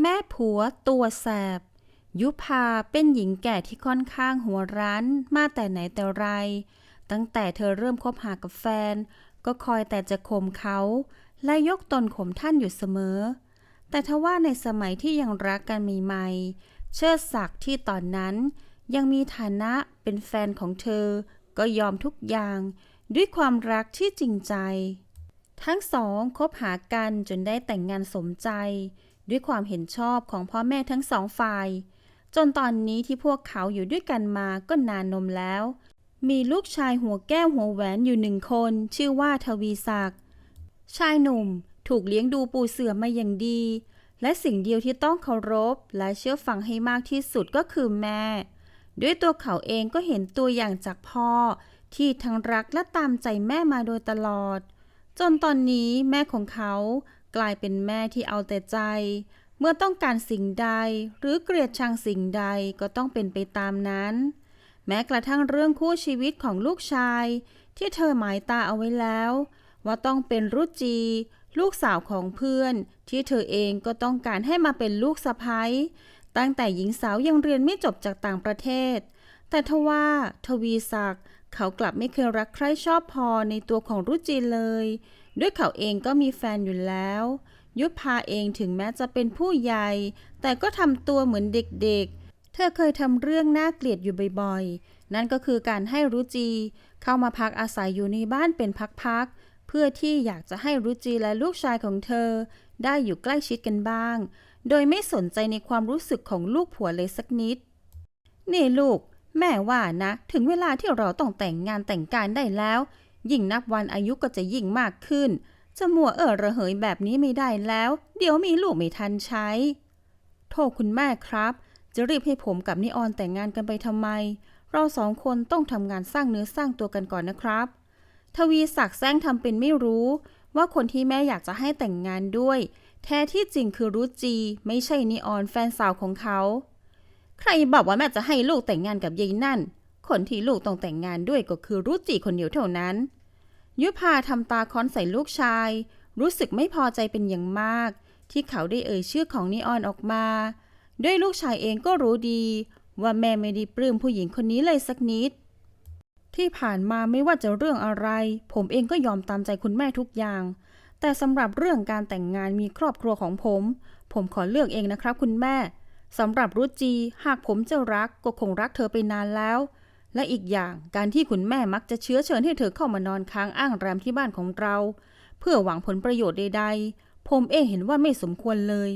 แม่ผัวตัวแสบ ยุพาเป็นหญิงแก่ที่ค่อนข้างหัวรั้นมาแต่ไหนแต่ไร ตั้งแต่เธอเริ่มคบหากับแฟน ก็คอยแต่จะข่มเขา และยกตนข่มท่านอยู่เสมอ แต่ทว่าในสมัยที่ยังรักกันใหม่ๆเชิดศักดิ์ที่ตอนนั้น ยังมีฐานะเป็นแฟนของเธอ ก็ยอมทุกอย่าง ด้วยความรักที่จริงใจ ทั้งสองคบหากันจนได้แต่งงานสมใจ ด้วยความเห็นชอบของพ่อแม่ทั้งสองฝ่าย จนตอนนี้ที่พวกเขาอยู่ด้วยกันมาก็นานนมแล้ว มีลูกชายหัวแก้วหัวแหวนอยู่หนึ่งคน ชื่อว่าทวีศักดิ์ชายหนุ่มถูกเลี้ยงดูปูเสือมาอย่างดี และสิ่งเดียวที่ต้องเคารพ และเชื่อฟังให้มากที่สุดก็คือแม่ ด้วยตัวเขาเองก็เห็นตัวอย่างจากพ่อ ที่ทั้งรักและตามใจแม่มาโดยตลอด จนตอนนี้แม่ของเขา กลายเป็นแม่ที่เอาแต่ใจ เมื่อต้องการสิ่งใด หรือเกลียดชังสิ่งใดก็ต้องเป็นไปตามนั้น แม้กระทั่งเรื่องคู่ชีวิตของลูกชาย ที่เธอหมายตาเอาไว้แล้ว ว่าต้องเป็นรุจี ลูกสาวของเพื่อน ที่เธอเองก็ต้องการให้มาเป็นลูกสะพ้ยตั้งแต่หญิงสาวยังเรียนไม่จบจากต่างประเทศ แต่ทว่าทวีศักดิ์เขากลับไม่เคยรักใคร่ชอบพอในตัวของรุจีเลย ด้วยเขาเองก็มีแฟนอยู่แล้ว ยุพาเองถึงแม้จะเป็นผู้ใหญ่ แต่ก็ทำตัวเหมือนเด็กๆ เธอเคยทำเรื่องน่าเกลียดอยู่บ่อยๆ นั่นก็คือการให้รุจี เข้ามาพักอาศัยอยู่ในบ้านเป็นพักๆ เพื่อที่อยากจะให้รุจีและลูกชายของเธอ ได้อยู่ใกล้ชิดกันบ้าง โดยไม่สนใจในความรู้สึกของลูกผัวเลยสักนิด นี่ลูก แม่ว่านะ ถึงเวลาที่เราต้องแต่งงานแต่งการได้แล้ว ยิ่งนับวันอายุก็จะยิ่งมากขึ้น จะมัวเออระเหยแบบนี้ไม่ได้แล้ว เดี๋ยวมีลูกไม่ทันใช้ โทษคุณแม่ครับ จะรีบให้ผมกับนิออนแต่งงานกันไปทำไม เราสองคนต้องทำงานสร้างเนื้อสร้างตัวกันก่อนนะครับ ทวีศักดิ์แซงทำเป็นไม่รู้ ว่าคนที่แม่อยากจะให้แต่งงานด้วย แท้ที่จริงคือรุจี ไม่ใช่นิออนแฟนสาวของเขา ใครบอกว่าแม่จะให้ลูกแต่งงานกับยายนั่นคนที่ลูกต้องแต่งงานด้วยก็คือรุจิคนเดียวเท่านั้น ยุพาทำตาค้อนใส่ลูกชาย รู้สึกไม่พอใจเป็นอย่างมาก ที่เขาได้เอ่ยชื่อของนิออนออกมา ด้วยลูกชายเองก็รู้ดี ว่าแม่ไม่ได้ปลื้มผู้หญิงคนนี้เลยสักนิด ที่ผ่านมาไม่ว่าจะเรื่องอะไร ผมเองก็ยอมตามใจคุณแม่ทุกอย่าง แต่สำหรับเรื่องการแต่งงานมีครอบครัวของผม ผมขอเลือกเองนะครับคุณแม่สำหรับรุจีหากผมจะรักก็คงรักเธอไปนานแล้ว และอีกอย่างการที่คุณแม่มักจะเชื้อเชิญให้เธอเข้ามานอนค้างอ้างแรมที่บ้านของเรา เพื่อหวังผลประโยชน์ใดๆ ผมเองเห็นว่าไม่สมควรเลย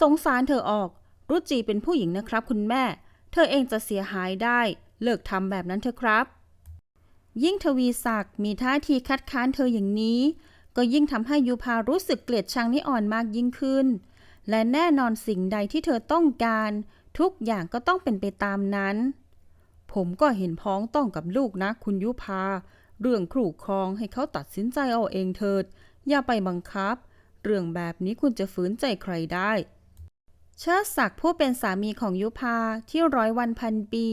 สงสารเธอออกรุจีเป็นผู้หญิงนะครับคุณแม่ เธอเองจะเสียหายได้ เลิกทำแบบนั้นเถอะครับ ยิ่งทวีศักดิ์มีท่าทีคัดค้านเธออย่างนี้ ก็ยิ่งทำให้ยูพารู้สึกเกลียดชังนิอ่อนมากยิ่งขึ้น และแน่นอนสิ่งใดที่เธอต้องการ ทุกอย่างก็ต้องเป็นไปตามนั้น ผมก็เห็นพ้องต้องกับลูกนะคุณยุพา เรื่องครูครองให้เขาตัดสินใจเอาเองเถิด อย่าไปบังคับ เรื่องแบบนี้คุณจะฝืนใจใครได้ เชิดศักดิ์ผู้เป็นสามีของยุพาที่ร้อยวันพันปี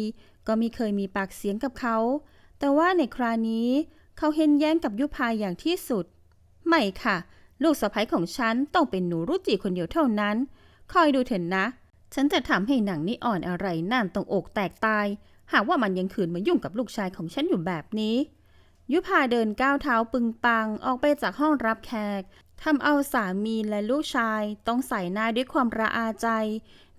ก็มีเคยมีปากเสียงกับเขา แต่ว่าในครานี้เขาเห็นแย้งกับยุพาอย่างที่สุด ไม่ค่ะ ลูกสะใภ้ของฉันต้องเป็นหนูรุจิคนเดียวเท่านั้น คอยดูเถอะนะฉันจะทำให้หนังนี่อ่อนอะไรนั่นตรงอกแตกตาย หากว่ามันยังขืนมายุ่งกับลูกชายของฉันอยู่แบบนี้ ยุพาเดินก้าวเท้าปึงปังออกไปจากห้องรับแขกทำเอาสามีและลูกชายต้องใส่หน้าด้วยความระอาใจ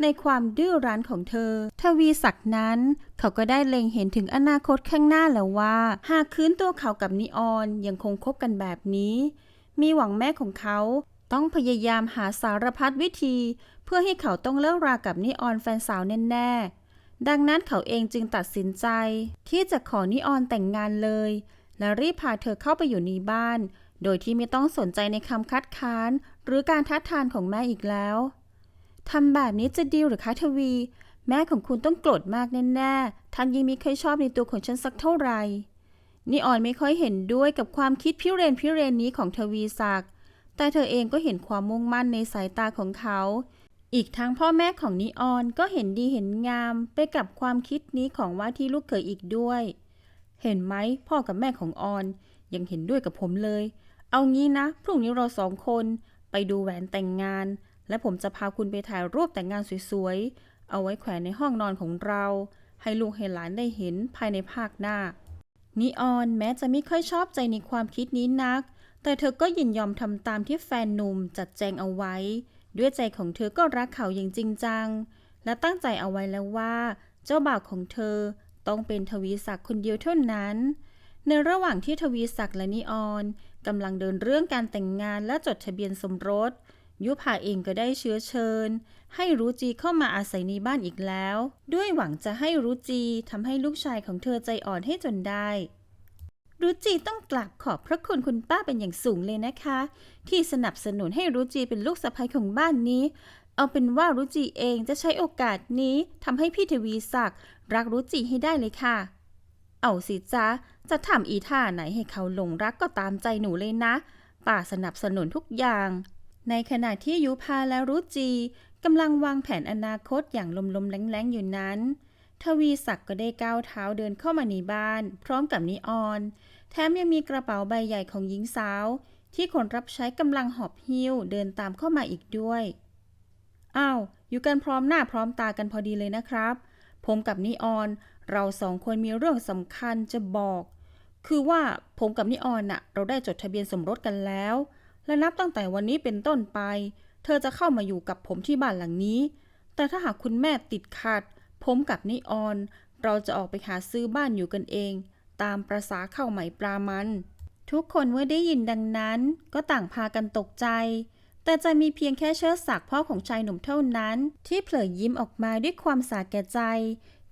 ในความดื้อรั้นของเธอ ทวีศักดิ์นั้น เขาก็ได้เล็งเห็นถึงอนาคตข้างหน้าแล้วว่า หากคืนตัวเขากับนิออนยังคงคบกันแบบนี้ มีหวังแม่ของเขาต้องพยายามหาสารพัดวิธี เพื่อให้เขาต้องเลิกรากับนิออนแฟนสาวแน่ๆ ดังนั้นเขาเองจึงตัดสินใจ ที่จะขอนิออนแต่งงานเลย และรีบพาเธอเข้าไปอยู่ในบ้าน โดยที่ไม่ต้องสนใจในคำคัดค้าน หรือการทัดทานของแม่อีกแล้วทำแบบนี้จะดีหรือคะทวี แม่ของคุณต้องโกรธมากแน่ๆท่านยังไม่เคยชอบในตัวของฉันสักเท่าไหร่นิออนไม่ค่อยเห็นด้วยกับความคิดพิเรนพิเรนนี้ของทวีศักดิ์แต่เธอเองก็เห็นความมุ่งมั่นในสายตาของเขา อีกทั้งพ่อแม่ของนิออนก็เห็นดีเห็นงามไปกับความคิดนี้ของว่าที่ลูกเขยอีกด้วย เห็นไหมพ่อกับแม่ของออนยังเห็นด้วยกับผมเลย เอางี้นะ พรุ่งนี้เราสองคนไปดูแหวนแต่งงาน และผมจะพาคุณไปถ่ายรูปแต่งงานสวยๆ เอาไว้แขวนในห้องนอนของเรา ให้ลูกให้หลานได้เห็นภายในภาคหน้า นิออนแม้จะไม่ค่อยชอบใจในความคิดนี้นัก แต่เธอก็ยินยอมทำตามที่แฟนหนุ่มจัดแจงเอาไว้ ด้วยใจของเธอก็รักเขาอย่างจริงจัง และตั้งใจเอาไว้แล้วว่า เจ้าบ่าวของเธอต้องเป็นทวีศักดิ์คนเดียวเท่านั้น ในระหว่างที่ทวีศักดิ์และนิออนกำลังเดินเรื่องการแต่งงานและจดทะเบียนสมรส ยุพาเองก็ได้เชื้อเชิญ ให้รุจีเข้ามาอาศัยในบ้านอีกแล้ว ด้วยหวังจะให้รุจีทำให้ลูกชายของเธอใจอ่อนให้จนได้ รุจีต้องกราบขอบพระคุณคุณป้าเป็นอย่างสูงเลยนะคะ ที่สนับสนุนให้รุจีเป็นลูกสะใภ้ของบ้านนี้ เอาเป็นว่ารุจีเองจะใช้โอกาสนี้ทำให้พี่ทวีศักดิ์รักรุจีให้ได้เลยค่ะ เอาสิจ๊ะจะทำอีท่าไหนให้เขาหลงรักก็ตามใจหนูเลยนะป่าสนับสนุนทุกอย่าง ในขณะที่ยุพาและรุจีกำลังวางแผนอนาคตอย่างลมๆแรงๆอยู่นั้น ทวีศักดิ์ก็ได้ก้าวเท้าเดินเข้ามาในบ้าน พร้อมกับนิออน แถมยังมีกระเป๋าใบใหญ่ของหญิงสาว ที่คนรับใช้กำลังหอบหิ้วเดินตามเข้ามาอีกด้วยอ้าวอยู่กันพร้อมหน้าพร้อมตากันพอดีเลยนะครับ ผมกับนิออน เราสองคนมีเรื่องสำคัญจะบอก คือว่าผมกับนิออนน่ะ เราได้จดทะเบียนสมรสกันแล้ว และนับตั้งแต่วันนี้เป็นต้นไป เธอจะเข้ามาอยู่กับผมที่บ้านหลังนี้ แต่ถ้าหากคุณแม่ติดขัด ผมกับนิออน เราจะออกไปหาซื้อบ้านอยู่กันเอง ตามประษาเข้าไหมปลามัน ทุกคนเมื่อได้ยินดังนั้น ก็ต่างพากันตกใจ แต่จะมีเพียงแค่เชิดศักดิ์พ่อของชายหนุ่มเท่านั้น ที่เผลอยิ้มออกมาด้วยความสาแก่ใจ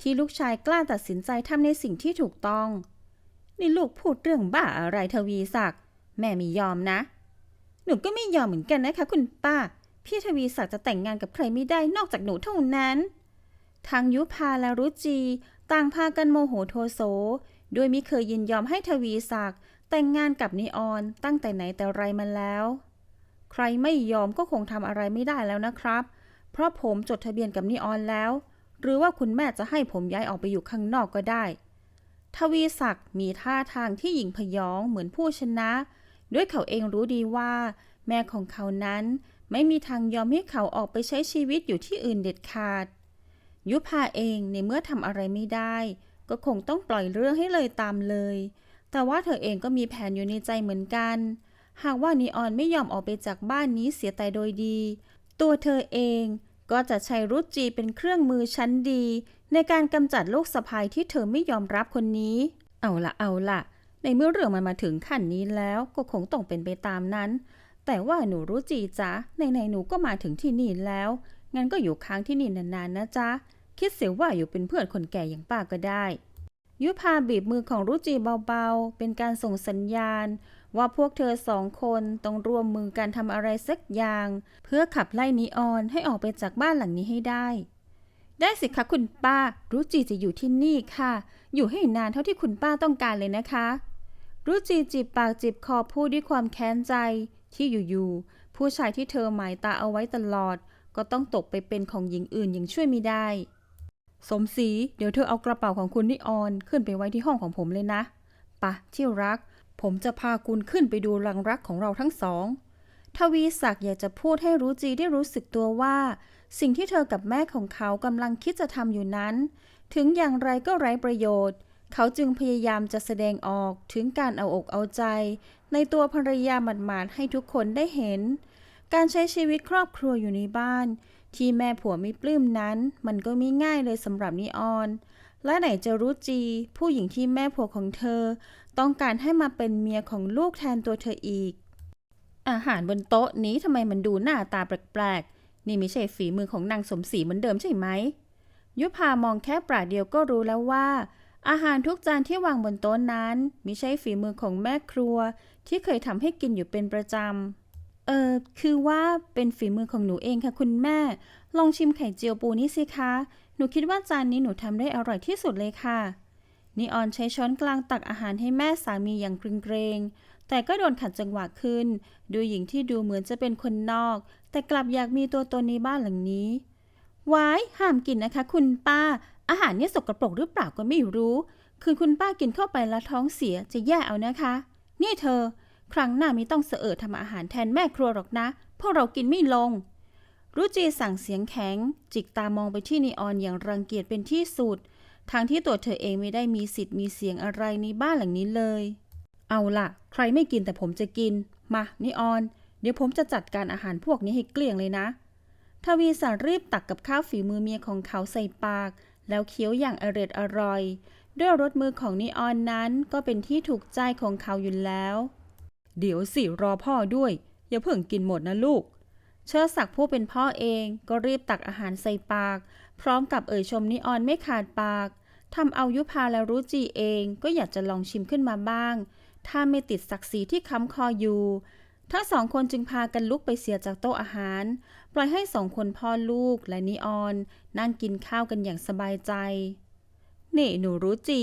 ที่ลูกชายกล้าตัดสินใจทำในสิ่งที่ถูกต้อง นี่ลูกพูดเรื่องบ้าอะไรทวีศักดิ์แม่ไม่ยอมนะ หนูก็ไม่ยอมเหมือนกันนะคะ คุณป้า พี่ทวีศักดิ์จะแต่งงานกับใครไม่ได้นอกจากหนูเท่านั้น ทางยุพาและรุจี ต่างพากันโมโหโทโสโดยมิเคยยินยอมให้ทวีศักดิ์แต่งงานกับนิออนตั้งแต่ไหนแต่ไรมาแล้ว ใครไม่ยอมก็คงทำอะไรไม่ได้แล้วนะครับ เพราะผมจดทะเบียนกับนิออนแล้ว หรือว่าคุณแม่จะให้ผมย้ายออกไปอยู่ข้างนอกก็ได้ ทวีศักดิ์มีท่าทางที่หญิงพยองเหมือนผู้ชนะ ด้วยเขาเองรู้ดีว่า แม่ของเขานั้นไม่มีทางยอมให้เขาออกไปใช้ชีวิตอยู่ที่อื่นเด็ดขาด ยุพาเองในเมื่อทำอะไรไม่ได้ ก็คงต้องปล่อยเรื่องให้เลยตามเลย แต่ว่าเธอเองก็มีแผนอยู่ในใจเหมือนกัน หากว่านีออนไม่ยอมออกไปจากบ้านนี้เสียแต่โดยดี ตัวเธอเองก็จะใช้รุจีเป็นเครื่องมือชั้นดี ในการกำจัดลูกสะใภ้ที่เธอไม่ยอมรับคนนี้ เอาละเอาละในเมื่อเรื่องมันมาถึงขั้นนี้แล้วก็คงต้องเป็นไปตามนั้น แต่ว่าหนูรู้จีจ๊ะในในหนูก็มาถึงที่นี่แล้ว งั้นก็อยู่ค้างที่นี่นานๆนะจ๊ะ คิดเสียว่าอยู่เป็นเพื่อนคนแก่อย่างป้าก็ได้ ยุพาบีบมือของรุจีเบาๆ เป็นการส่งสัญญาณ ว่าพวกเธอสองคนต้องร่วมมือกันทำอะไรสักอย่าง เพื่อขับไล่นิออนให้ออกไปจากบ้านหลังนี้ให้ได้ ได้สิคะคุณป้า รุจีจะอยู่ที่นี่ค่ะ อยู่ให้นานเท่าที่คุณป้าต้องการเลยนะคะ รุจีจีบปากจีบคอพูดด้วยความแค้นใจที่อยู่ๆผู้ชายที่เธอหมายตาเอาไว้ตลอด ก็ต้องตกไปเป็นของหญิงอื่นอย่างช่วยไม่ได้ สมศรีเดี๋ยวเธอเอากระเป๋าของคุณนิออนขึ้นไปไว้ที่ห้องของผมเลยนะปะที่รัก ผมจะพาคุณขึ้นไปดูรังรักของเราทั้งสอง ทวีศักดิ์อยากจะพูดให้รู้จีได้รู้สึกตัวว่า สิ่งที่เธอกับแม่ของเขากำลังคิดจะทำอยู่นั้น ถึงอย่างไรก็ไร้ประโยชน์ เขาจึงพยายามจะแสดงออกถึงการเอาอกเอาใจ ในตัวภรรยาหมาดๆให้ทุกคนได้เห็น การใช้ชีวิตครอบครัวอยู่ในบ้าน ที่แม่ผัวไม่ปลื้มนั้น มันก็ไม่ง่ายเลยสำหรับนิออน และไหนจะรู้จี ผู้หญิงที่แม่ผัวของเธอ ต้องการให้มาเป็นเมียของลูกแทนตัวเธออีก อาหารบนโต๊ะนี้ทำไมมันดูหน้าตาแปลกๆ นี่ไม่ใช่ฝีมือของนางสมศรีเหมือนเดิมใช่ไหม ยุพามองแค่ปราดเดียวก็รู้แล้วว่า อาหารทุกจานที่วางบนโต๊ะนั้นไม่ใช่ฝีมือของแม่ครัว ที่เคยทำให้กินอยู่เป็นประจำ เออคือว่าเป็นฝีมือของหนูเองค่ะคุณแม่ ลองชิมไข่เจียวปูนี่สิคะ หนูคิดว่าจานนี้หนูทำได้อร่อยที่สุดเลยค่ะ นิออนใช้ช้อนกลางตักอาหารให้แม่สามีอย่างเกรงๆ แต่ก็โดนขัดจังหวะขึ้น โดยหญิงที่ดูเหมือนจะเป็นคนนอก แต่กลับอยากมีตัวตนในบ้านหลังนี้วายห้ามกินนะคะ คุณป้า อาหารนี่สกรปรกหรือเปล่าก็ไม่รู้ คือคุณป้ากินเข้าไปแล้วท้องเสียจะแย่เอานะคะ นี่เธอ ครั้งหน้าไม่ต้องเสอทำอาหารแทนแม่ครัวหรอกนะ พวกเรากินไม่ลง รุจีสั่งเสียงแข็ง จิกตามองไปที่นีออนอย่างรังเกียจเป็นที่สุด ทั้งที่ตัวเธอเองไม่ได้มีสิทธิ์มีเสียงอะไรในบ้านหลังนี้เลย เอาล่ะ ใครไม่กินแต่ผมจะกิน มานีออน เดี๋ยวผมจะจัดการอาหารพวกนี้ให้เกลี้ยงเลยนะ ทวีสารรีบตักกับข้าวฝีมือเมียของเขาใส่ปาก แล้วเคี้ยวอย่างอร็ดอร่อย ด้วยรสมือของนีออนนั้นก็เป็นที่ถูกใจของเขาอยู่แล้ว เดี๋ยวสิรอพ่อด้วย อย่าเพิ่งกินหมดนะลูก เชิดศักดิ์ผู้เป็นพ่อเองก็รีบตักอาหารใส่ปาก พร้อมกับเอ่ยชมนิออนไม่ขาดปากทำเอายุพาและรู้จีเองก็อยากจะลองชิมขึ้นมาบ้าง ถ้าไม่ติดศักดิ์ศรีที่ค้ำคออยู่ ทั้งสองคนจึงพากันลุกไปเสียจากโต๊ะอาหาร ปล่อยให้สองคนพ่อลูกและนิออน นั่งกินข้าวกันอย่างสบายใจ นี่หนูรู้จี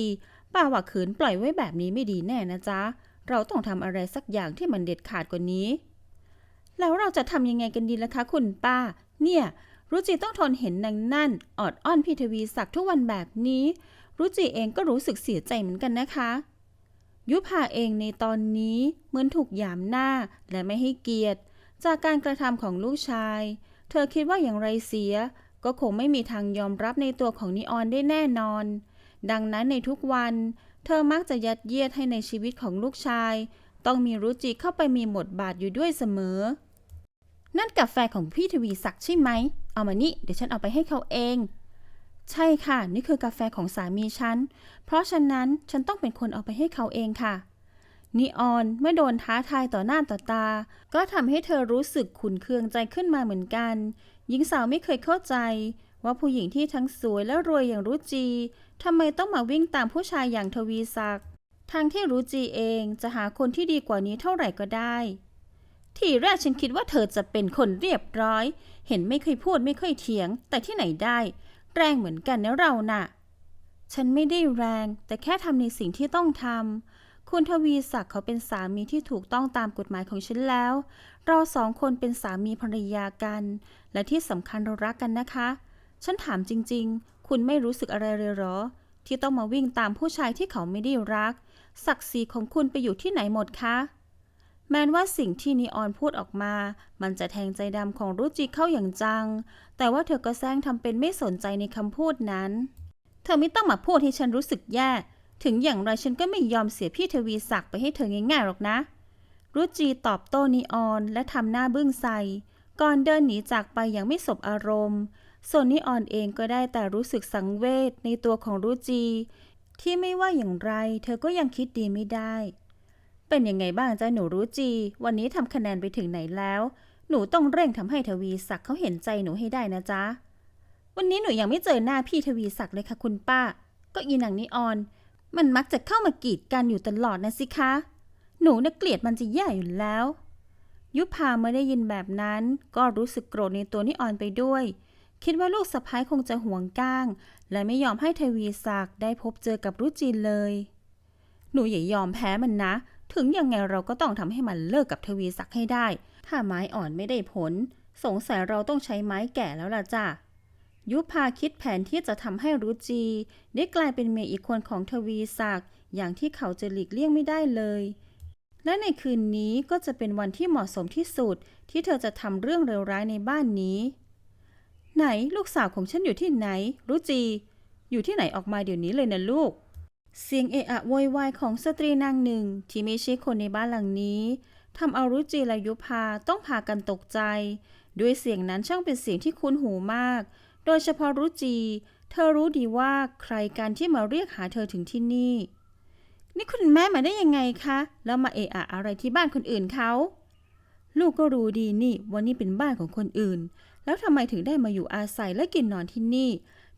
ป้าว่าขืนปล่อยไว้แบบนี้ไม่ดีแน่นะจ๊ะ เราต้องทำอะไรสักอย่างที่มันเด็ดขาดกว่านี้ แล้วเราจะทำยังไงกันดีล่ะคะคุณป้า เนี่ย รุจิต้องทนเห็นนางนั่น ออดอ้อนพี่ทวีศักดิ์ทุกวันแบบนี้ รุจิเองก็รู้สึกเสียใจเหมือนกันนะคะ ยุพาเองในตอนนี้เหมือนถูกหยามหน้าและไม่ให้เกียรติ จากการกระทำของลูกชาย เธอคิดว่าอย่างไรเสีย ก็คงไม่มีทางยอมรับในตัวของนิออนได้แน่นอน ดังนั้นในทุกวัน เธอมักจะยัดเยียดให้ในชีวิตของลูกชาย ต้องมีรุจิเข้าไปมีบทบาทอยู่ด้วยเสมอ นั่นกาแฟของพี่ทวีศักดิ์ใช่ไหม เอามานี่ เดี๋ยวฉันเอาไปให้เขาเอง ใช่ค่ะ นี่คือกาแฟของสามีฉัน เพราะฉะนั้นฉันต้องเป็นคนเอาไปให้เขาเองค่ะนีออนเมื่อโดนท้าทายต่อหน้าต่อตา ก็ทำให้เธอรู้สึกขุนเคืองใจขึ้นมาเหมือนกัน หญิงสาวไม่เคยเข้าใจ ว่าผู้หญิงที่ทั้งสวยและรวยอย่างรุจีทำไมต้องมาวิ่งตามผู้ชายอย่างทวีศักดิ์ทั้งที่รุจีเองจะหาคนที่ดีกว่านี้เท่าไหร่ก็ได้ ทีแรกฉันคิดว่าเธอจะเป็นคนเรียบร้อย เห็นไม่เคยพูดไม่เคยเถียง แต่ที่ไหนได้ แรงเหมือนกันนะเราน่ะ ฉันไม่ได้แรง แต่แค่ทำในสิ่งที่ต้องทำคุณทวีศักดิ์เขาเป็นสามีที่ถูกต้องตามกฎหมายของฉันแล้ว เราสองคนเป็นสามีภรรยากัน และที่สำคัญเรารักกันนะคะ ฉันถามจริง ๆ คุณไม่รู้สึกอะไรเลยหรอ ที่ต้องมาวิ่งตามผู้ชายที่เขาไม่ได้รัก ศักดิ์ศรีของคุณไปอยู่ที่ไหนหมดคะ แม้ว่าสิ่งที่นีออนพูดออกมา มันจะแทงใจดำของรุจิเข้าอย่างจัง แต่ว่าเธอก็แซงทำเป็นไม่สนใจในคำพูดนั้น เธอไม่ต้องมาพูดให้ฉันรู้สึกแย่ ถึงอย่างไรฉันก็ไม่ยอมเสียพี่ทวีศักดิ์ไปให้เธอง่ายๆหรอกนะรุจีตอบโต้นีออนและทำหน้าบึ้งใส่ก่อนเดินหนีจากไปอย่างไม่สบอารมณ์ ส่วนนีออนเองก็ได้แต่รู้สึกสังเวชในตัวของรุจี ที่ไม่ว่าอย่างไร เธอก็ยังคิดดีไม่ได้ เป็นยังไงบ้างจ๊ะหนูรู้จี วันนี้ทำคะแนนไปถึงไหนแล้ว หนูต้องเร่งทำให้ทวีศักดิ์เขาเห็นใจหนูให้ได้นะจ๊ะวันนี้หนูยังไม่เจอหน้าพี่ทวีศักดิ์เลยค่ะคุณป้า ก็อีหนังนิออน มันมักจะเข้ามากีดกันอยู่ตลอดนะสิคะ หนูน่ะเกลียดมันจะแย่อยู่แล้ว ยุพาเมื่อได้ยินแบบนั้น ก็รู้สึกโกรธในตัวนิออนไปด้วย คิดว่าลูกสะพ้ายคงจะห่วงก้าง และไม่ยอมให้ทวีศักดิ์ได้พบเจอกับรุจินเลย หนูอย่ายอมแพ้มันนะ ถึงยังไงเราก็ต้องทำให้มันเลิกกับทวีศักดิ์ให้ได้ ถ้าไม้อ่อนไม่ได้ผล สงสัยเราต้องใช้ไม้แก่แล้วล่ะจ้ะยุพาคิดแผนที่จะทำให้รุจี ได้กลายเป็นเมียอีกคนของทวีศักดิ์อย่างที่เขาจะหลีกเลี่ยงไม่ได้เลย และในคืนนี้ก็จะเป็นวันที่เหมาะสมที่สุดที่เธอจะทำเรื่องเลวร้ายในบ้านนี้ ไหนลูกสาวของฉันอยู่ที่ไหนรุจี อยู่ที่ไหนออกมาเดี๋ยวนี้เลยนะลูก เสียงเอะอะโวยวายของสตรีนางหนึ่งที่ไม่ใช่คนในบ้านหลังนี้ทำเอารุจีและยุพาต้องพากันตกใจ ด้วยเสียงนั้นช่างเป็นเสียงที่คุ้นหูมาก โดยเฉพาะรุจี เธอรู้ดีว่าใครกันที่มาเรียกหาเธอถึงที่นี่ นี่คุณแม่มาได้ยังไงคะ แล้วมาเอะอะอะไรที่บ้านคนอื่นเขา ลูกก็รู้ดีนี่ว่านี่เป็นบ้านของคนอื่น แล้วทำไมถึงได้มาอยู่อาศัยและกินนอนที่นี่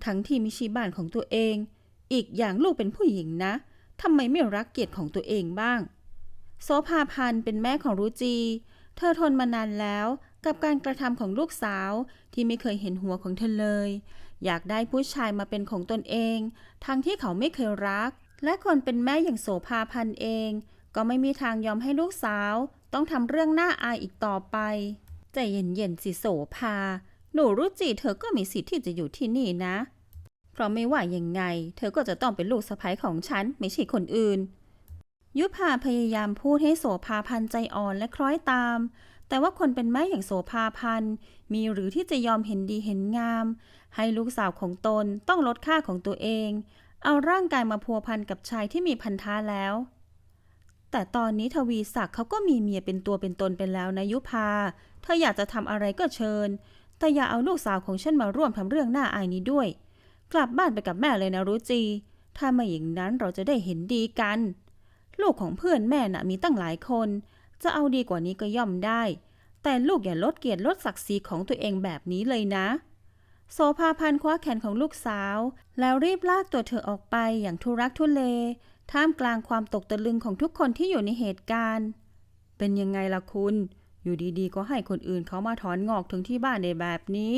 ทั้งที่ไม่ใช่บ้านของตัวเอง อีกอย่างลูกเป็นผู้หญิงนะทำไมไม่รักเกียรติของตัวเองบ้างโสภาพันธ์เป็นแม่ของรุจี เธอทนมานานแล้วกับการกระทำของลูกสาวที่ไม่เคยเห็นหัวของเธอเลย อยากได้ผู้ชายมาเป็นของตนเอง ทั้งที่เขาไม่เคยรัก และคนเป็นแม่อย่างโสภาพันธ์เอง ก็ไม่มีทางยอมให้ลูกสาว ต้องทำเรื่องน่าอายอีกต่อไป ใจเย็นๆสิโสภา หนูรุจีเธอก็มีสิทธิ์ที่จะอยู่ที่นี่นะ เพราะไม่ว่ายังไง เธอก็จะต้องเป็นลูกสะใภ้ของฉัน ไม่ใช่คนอื่น ยุพาพยายามพูดให้โสภาพันใจอ่อนและคล้อยตาม แต่ว่าคนเป็นแม่อย่างโสภาพันมีหรือที่จะยอมเห็นดีเห็นงาม ให้ลูกสาวของตนต้องลดค่าของตัวเอง เอาร่างกายมาพัวพันกับชายที่มีพันธะแล้ว แต่ตอนนี้ทวีศักดิ์เขาก็มีเมียเป็นตัวเป็นตนไปแล้วนะยุพา เธออยากจะทำอะไรก็เชิญ แต่อย่าเอาลูกสาวของฉันมาร่วมทำเรื่องหน้าอายนี้ด้วย กลับบ้านไปกับแม่เลยนะรู้จี ถ้าไม่อย่างนั้นเราจะได้เห็นดีกัน ลูกของเพื่อนแม่น่ะมีตั้งหลายคน จะเอาดีกว่านี้ก็ย่อมได้ แต่ลูกอย่าลดเกียรติลดศักดิ์ศรีของตัวเองแบบนี้เลยนะ โสภาพันคว้าแขนของลูกสาว แล้วรีบลากตัวเธอออกไปอย่างทุรักทุเล ท่ามกลางความตกตะลึงของทุกคนที่อยู่ในเหตุการณ์ เป็นยังไงล่ะคุณ อยู่ดีๆ ก็ให้คนอื่นเขามาถอนงอกถึงที่บ้านในแบบนี้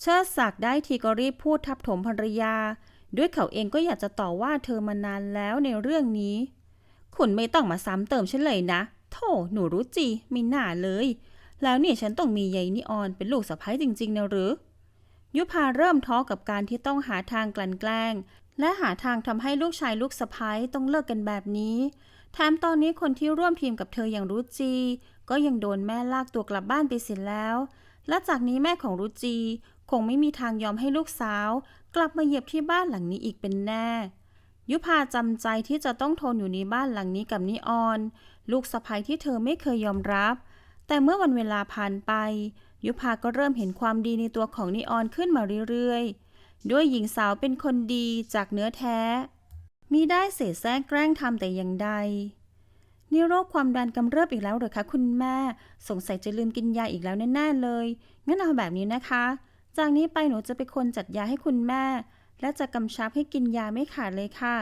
เชิดศักดิ์ได้ทีก็รีบพูดทับถมภรรยา ด้วยเขาเองก็อยากจะต่อว่าเธอมานานแล้วในเรื่องนี้ คุณไม่ต้องมาซ้ำเติมฉันเลยนะโธ่หนูรู้จีไม่น่าเลย แล้วนี่ฉันต้องมียายนิออนเป็นลูกสะใภ้จริงๆนะหรือยุพาเริ่มท้อกับการที่ต้องหาทางกลั่นแกล้ง และหาทางทำให้ลูกชายลูกสะใภ้ต้องเลิกกันแบบนี้ แถมตอนนี้คนที่ร่วมทีมกับเธออย่างรุจี ก็ยังโดนแม่ลากตัวกลับบ้านไปเสียแล้ว และจากนี้แม่ของรุจีคงไม่มีทางยอมให้ลูกสาว กลับมาเหยียบที่บ้านหลังนี้อีกเป็นแน่ ยุพาจำใจที่จะต้องทนอยู่ในบ้านหลังนี้กับนิออน ลูกสะใภ้ที่เธอไม่เคยยอมรับ แต่เมื่อวันเวลาผ่านไป ยุพาก็เริ่มเห็นความดีในตัวของนิออนขึ้นมาเรื่อยๆ ด้วยหญิงสาวเป็นคนดีจากเนื้อแท้มีได้เสแสร้งแกล้งทำแต่อย่างใด นี่โรคความดันกำเริบอีกแล้วเหรอคะคุณแม่ สงสัยจะลืมกินยาอีกแล้วแน่ๆเลย งั้นเอาแบบนี้นะคะ จากนี้ไปหนูจะเป็นคนจัดยาให้คุณแม่ และจะกำชับให้กินยาไม่ขาดเลยค่ะ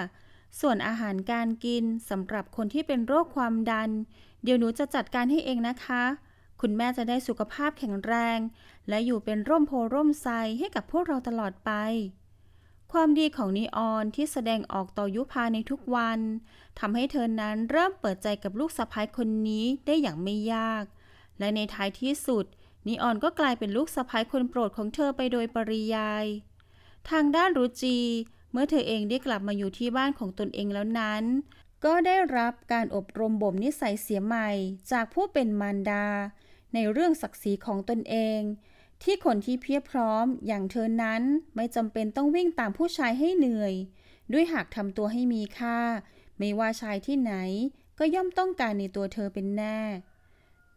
ส่วนอาหารการกินสำหรับคนที่เป็นโรคความดัน เดี๋ยวหนูจะจัดการให้เองนะคะ คุณแม่จะได้สุขภาพแข็งแรง และอยู่เป็นร่มโพร่มไทรให้กับพวกเราตลอดไป ความดีของนีออนที่แสดงออกต่อยุพาในทุกวันทำให้เธอนั้นเริ่มเปิดใจกับลูกสะใภ้คนนี้ได้อย่างไม่ยาก และในท้ายที่สุดนีออนก็กลายเป็นลูกสะใภ้คนโปรดของเธอไปโดยปริยาย ทางด้านรุจี เมื่อเธอเองได้กลับมาอยู่ที่บ้านของตนเองแล้วนั้น ก็ได้รับการอบรมบ่มนิสัยเสียใหม่จากผู้เป็นมารดา ในเรื่องศักดิ์ศรีของตนเอง ที่คนที่เพียบพร้อมอย่างเธอนั้นไม่จำเป็นต้องวิ่งตามผู้ชายให้เหนื่อย ด้วยหากทำตัวให้มีค่า ไม่ว่าชายที่ไหนก็ย่อมต้องการในตัวเธอเป็นแน่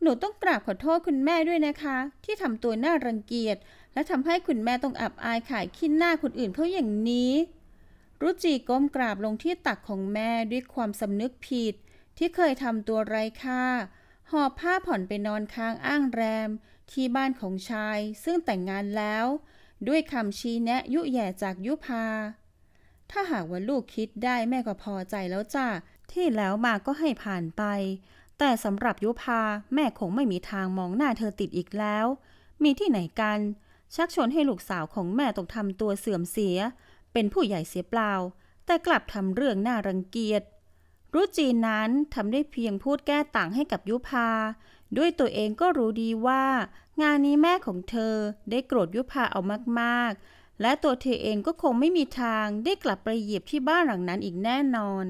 หนูต้องกราบขอโทษคุณแม่ด้วยนะคะ ที่ทำตัวน่ารังเกียจ และทำให้คุณแม่ต้องอับอายขายขี้หน้าคนอื่นเขาอย่างนี้ รุจีก้มกราบลงที่ตักของแม่ด้วยความสำนึกผิด ที่เคยทำตัวไร้ค่า หอบผ้าผ่อนไปนอนค้างอ้างแรม ที่บ้านของชายซึ่งแต่งงานแล้ว ด้วยคำชี้แนะยุแย่จากยุพา ถ้าหากว่าลูกคิดได้แม่ก็พอใจแล้วจ้ะที่แล้วมาก็ให้ผ่านไป แต่สำหรับยุพาแม่คงไม่มีทางมองหน้าเธอติดอีกแล้ว มีที่ไหนกัน ชักชวนให้ลูกสาวของแม่ต้องทำตัวเสื่อมเสีย เป็นผู้ใหญ่เสียเปล่า แต่กลับทำเรื่องน่ารังเกียจ รุจีนั้นทำได้เพียงพูดแก้ต่างให้กับยุพา ด้วยตัวเองก็รู้ดีว่า งานนี้แม่ของเธอได้โกรธยุพาเอามากๆ และตัวเธอเองก็คงไม่มีทางได้กลับไปเหยียบที่บ้านหลังนั้นอีกแน่นอน